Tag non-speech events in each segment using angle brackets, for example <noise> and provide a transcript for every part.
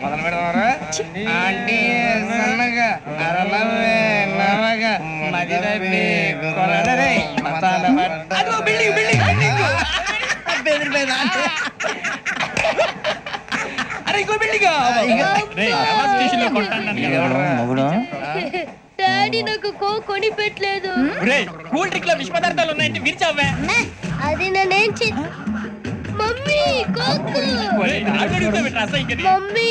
మొదలు పెడదామరా ఆంటీ సన్నగా అరలవే నవగా మది తప్పి మసాలా పట్ట- అదిగో బిల్డింగ్ బిల్డింగ్ బిల్డింగ్ బెదిరిపోయిందా అరే ఇంకో బిల్డింగ్ మొగుడు డాడీ నాకు కో కొని పెట్టలేదు కూల్ డ్రింక్లో విష పదార్థాలు ఉన్నాయంటే విరిచావే. అది నేనేం మమ్మీ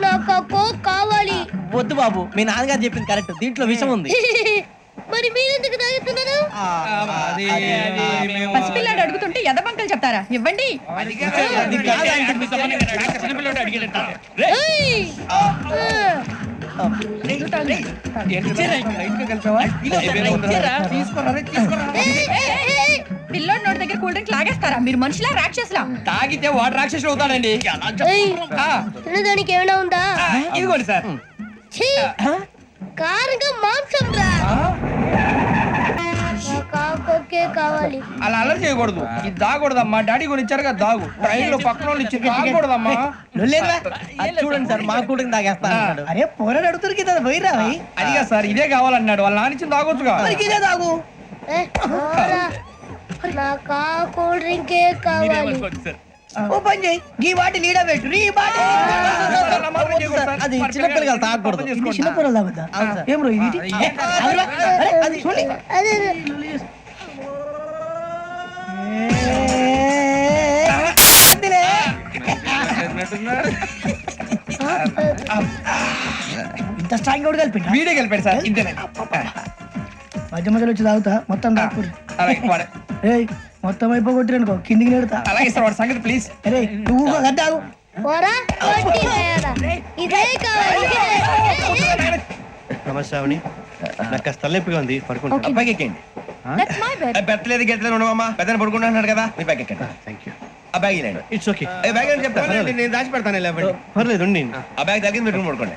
నాకు ఆ కోక్ కావాలి. వద్దు బాబు మీ నాన్నగారు చెప్పింది కరెక్ట్. దీంట్లో విషయం ఉంది. <laughs> మరి మీరెందుకు తాగుతున్నారు పసిపిల్లాడు అడుగుతుంటే ఎదబంకలు చెప్తారా? ఇవ్వండి. ఏయ్! ఆ! పిల్లోడి నోటి దగ్గర కూల్ డ్రింక్ లాగేస్తారా? మీరు మనుషులా రాక్షసులా? తాగితే వాటర్ రాక్షసుడు అవుతాడండి. ఏయ్! ఆ, తినడానికి ఏమైనా ఉందా? ఆ, ఇదిగోండి సార్. ఛీ! కారంగా మాంసం రా. కావాలి. అలా అల్లరి చేయకూడదు. ఇది దాగకూడదమ్మా. డాడీ కొని ఇచ్చారు కదా దాగు ట్రైన్లో పక్కన వాళ్ళు ఇచ్చి దాగకూడదమ్మా. అది చూడండి సార్ మా కూడా తాగేస్తా అన్నాడు. అరే పోరాడు అడుగుతారు కదా పోయిరా భయ్. అదిగా సార్ ఇదే కావాలన్నాడు. వాళ్ళ నాన్న ఇచ్చింది తాగొచ్చుగా ఇదే తాగు ఏ, పోరా. నాకు కూల్ డ్రింకే కావాలి? ఓ పని చేయి. ఈ బాటి. లీడ పెట్టు అది చిన్నపిల్లలు తాగకూడదు. ఇది చిన్న పొరలు తాగుతా? ఏం రో ఇది? అది చూడండి అదే. ఇంత స్ట్రాంగ్ కూడా కలిపి వీడియో గెలిపాడు సార్. ఇంతేనండి. మధ్య మధ్యలో వచ్చి తాగుతా. మొత్తం తాగుతుంది అలాగే ఏయ్ మొత్తం అయిపోగొట్టిరనుకో కిందికి నేడుతా అలాగే సార్ వాడు సంగతి ప్లీజ్ అరే నువ్వు కదా తాగు పోరా? కొట్టి వేయరా. ఇదే కావాలి. ఇదే. ఏయ్, ఏయ్. నమస్తే నాకు కాస్త ఉంది పడుకుంటా. అబ్బాయికి ఎక్కండి దట్స్ మై బెడ్ పెట్టలేదు గెట్టలేదు ఉండవమ్మా. పెద్దని పడుకుంటున్నాడు కదా మీ బ్యాగ్ ఎక్కండి. థ్యాంక్ యూ ఆ బ్యాగ్ ఇలాండి ఇట్స్ ఓకే ఏ బ్యాగ్ అని చెప్తాను నేను దాచి పెడతాను లేవండి. పర్లేదు ఉండి ఆ బ్యాగ్ తగ్గింది రూమ్ పడుకోండి.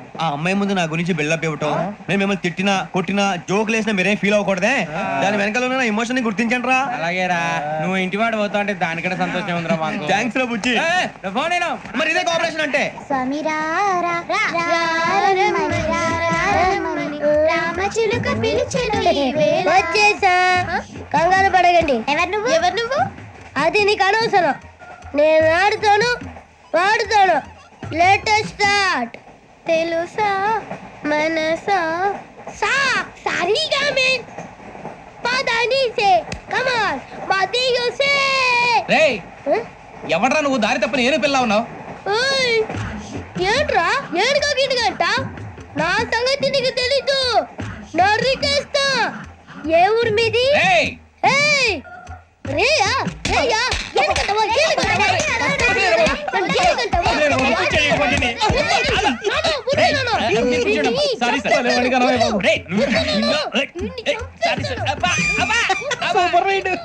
ఆ అమ్మాయి ముందు నా గురించి బిల్డప్ ఇవ్వటం నేను మిమ్మల్ని తిట్టినా కొట్టినా జోకులు వేసినా మీరేం ఫీల్ అవ్వకూడదే? దాని వెనకాల ఉన్న ఎమోషన్ని గుర్తించండి రా అలాగేరా. నువ్వు ఇంటి వాడు పోతా అంటే దానికంటే సంతోషం ఉందిరా మాకు. థ్యాంక్స్ రా నా ఫోన్ అయినా మరి ఇదే కోఆపరేషన్ అంటే? రామచిలుక పిలిచెను వచ్చేసా. కంగారు పడగండి ఎవరు నువ్వు? ఎవరు నువ్వు? అది నీకు అనవసరం. నేను ఆడుతాను వాడుతాను. లేటెస్ట్ స్టార్ట్ తెలుసా? మనసా? సా సరిగా మీన్ పదని సే కమాన్ మదియు సే. రేయ్ ఎవడ్రా నువ్వు దారి తప్పని ఏను పిల్ల ఉన్నావు ఏంట్రా? ఏడుగా గిట్టుగంట సారీ సార్